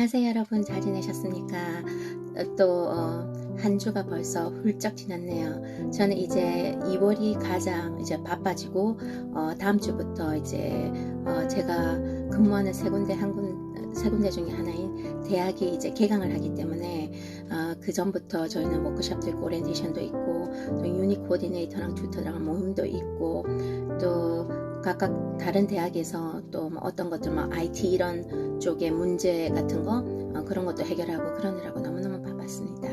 안녕하세요 여러분 잘 지내셨습니까? 어, 또한 주가 벌써 훌쩍 지났네요. 저는 이제 2월이 가장 이제 바빠지고 어, 다음 주부터 이제 어, 제가 근무하는 세 군데 한 군, 세 군데 중에 하나인 대학이 이제 개강을 하기 때문에 어, 그 전부터 저희는 워크숍도 있고 오리엔테이션도 있고 또 유니 코디네이터랑 튜터랑 모임도 있고 또 각각 다른 대학에서 또 뭐 어떤 것들 뭐 IT 이런 쪽의 문제 같은 거 어, 그런 것도 해결하고 그러느라고 너무너무 바빴습니다.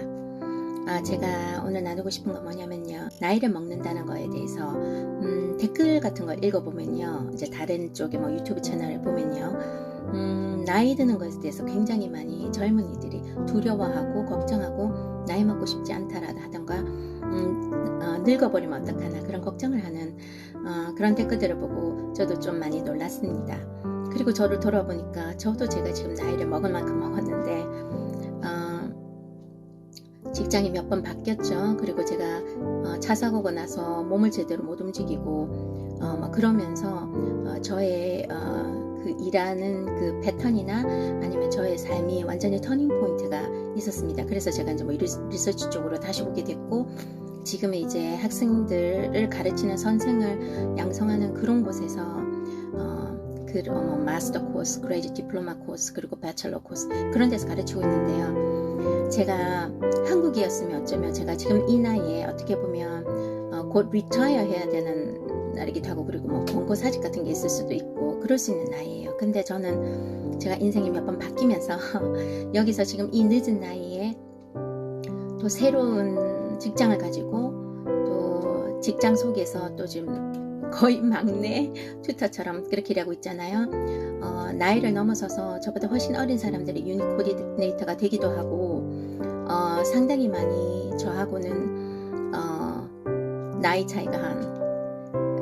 아, 제가 오늘 나누고 싶은 건 뭐냐면요. 나이를 먹는다는 거에 대해서 음, 댓글 같은 걸 읽어보면요. 이제 다른 쪽에 뭐 유튜브 채널을 보면요. 음, 나이 드는 것에 대해서 굉장히 많이 젊은이들이 두려워하고 걱정하고 나이 먹고 싶지 않다라도 하던가 음, 어, 늙어버리면 어떡하나 그런 걱정을 하는 어, 그런 댓글들을 보고 저도 좀 많이 놀랐습니다. 그리고 저를 돌아보니까 저도 제가 지금 나이를 먹을 만큼 먹었는데 어, 직장이 몇 번 바뀌었죠. 그리고 제가 어, 차 사고가 나서 몸을 제대로 못 움직이고 어, 막 그러면서 어, 저의 어, 그 일하는 그 패턴이나 아니면 저의 삶이 완전히 터닝 포인트가 있었습니다. 그래서 제가 이제 뭐 리서치 쪽으로 다시 오게 됐고 지금은 이제 학생들을 가르치는 선생을 양성하는 그런 곳에서 어, 그 어, 뭐 마스터 코스, 그레이드 디플로마 코스 그리고 배첼러 코스 그런 데서 가르치고 있는데요. 제가 한국이었으면 어쩌면 제가 지금 이 나이에 어떻게 보면 어, 곧 리타이어 해야 되는 날이기도 하고 그리고 뭐 권고사직 같은 게 있을 수도 있고 그럴 수 있는 나이예요. 근데 저는 제가 인생이 몇 번 바뀌면서 여기서 지금 이 늦은 나이에 또 새로운 직장을 가지고 또 직장 속에서 또 지금 거의 막내 튜터처럼 그렇게 일하고 있잖아요. 어, 나이를 넘어서서 저보다 훨씬 어린 사람들이 유니 코디네이터가 되기도 하고 어, 상당히 많이 저하고는 어, 나이 차이가 한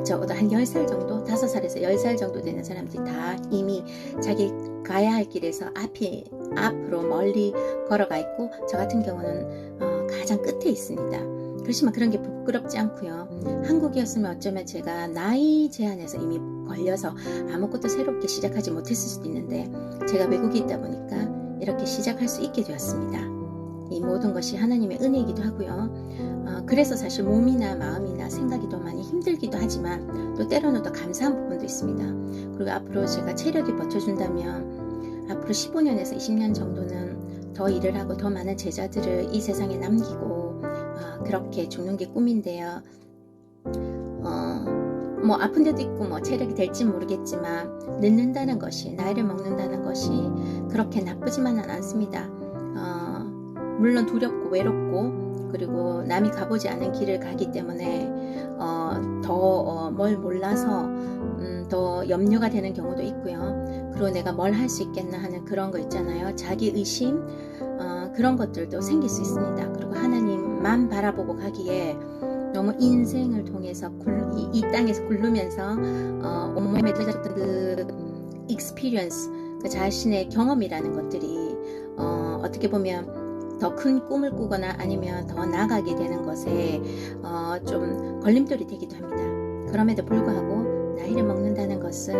저보다 한 10살 정도, 5살에서 10살 정도 되는 사람들이 다 이미 자기 가야 할 길에서 앞이, 앞으로 멀리 걸어가 있고, 저 같은 경우는 어, 가장 끝에 있습니다. 그렇지만 그런 게 부끄럽지 않고요. 한국이었으면 어쩌면 제가 나이 제한에서 이미 걸려서 아무것도 새롭게 시작하지 못했을 수도 있는데, 제가 외국에 있다 보니까 이렇게 시작할 수 있게 되었습니다. 이 모든 것이 하나님의 은혜이기도 하고요. 어, 그래서 사실 몸이나 마음이나 생각이 더 많이 힘들기도 하지만 또 때로는 또 감사한 부분도 있습니다. 그리고 앞으로 제가 체력이 버텨준다면 앞으로 15년에서 20년 정도는 더 일을 하고 더 많은 제자들을 이 세상에 남기고 어, 그렇게 죽는 게 꿈인데요. 어, 뭐 아픈 데도 있고 뭐 체력이 될지 모르겠지만 늙는다는 것이 나이를 먹는다는 것이 그렇게 나쁘지만은 않습니다. 어, 물론 두렵고 외롭고 그리고 남이 가보지 않은 길을 가기 때문에 어, 더뭘 몰라서 음, 더 염려가 되는 경우도 있고요. 그리고 내가 뭘 할 수 있겠나 하는 그런 거 있잖아요. 자기 의심 어, 그런 것들도 생길 수 있습니다. 그리고 하나님만 바라보고 가기에 너무 인생을 통해서 굴, 이, 이 땅에서 굴르면서 어, 온몸에 들어졌던 그 experience, 그 자신의 경험이라는 것들이 어, 어떻게 보면 더 큰 꿈을 꾸거나 아니면 더 나아가게 되는 것에 어, 좀 걸림돌이 되기도 합니다. 그럼에도 불구하고 나이를 먹는다는 것은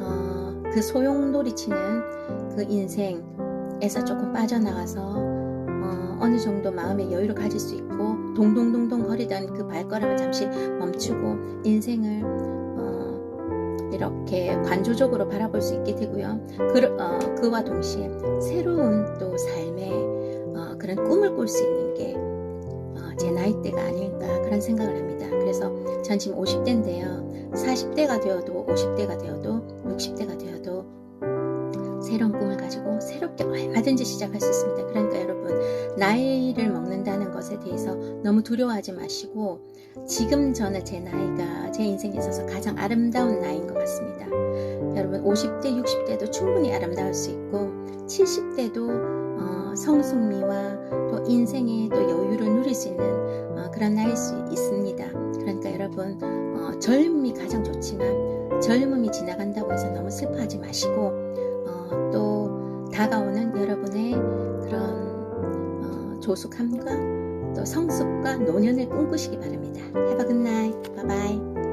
어, 그 소용돌이 치는 그 인생에서 조금 빠져나가서 어, 어느 정도 마음의 여유를 가질 수 있고 동동동동 거리던 그 발걸음을 잠시 멈추고 인생을 어, 이렇게 관조적으로 바라볼 수 있게 되고요. 그, 어, 그와 동시에 새로운 또 삶의 어, 그런 꿈을 꿀 수 있는 게 제 나이대가 아닐까 그런 생각을 합니다. 그래서 전 지금 50대인데요. 40대가 되어도 50대가 되어도 60대가 되어도 새로운 꿈을 가지고 새롭게 얼마든지 시작할 수 있습니다. 그러니까 여러분 나이를 먹는다는 것에 대해서 너무 두려워하지 마시고 지금 저는 제 나이가 제 인생에 있어서 가장 아름다운 나이인 것 같습니다. 여러분 50대, 60대도 충분히 아름다울 수 있고 70대도 어, 성숙미와 또 인생의 또 여유를 누릴 수 있는 어, 그런 나이일 수 있습니다. 그러니까 여러분 어, 젊음이 가장 좋지만 젊음이 지나간다고 해서 너무 슬퍼하지 마시고 어, 또 다가오는 여러분의 조숙함과 또 성숙과 노년을 꿈꾸시기 바랍니다. Night. Bye bye.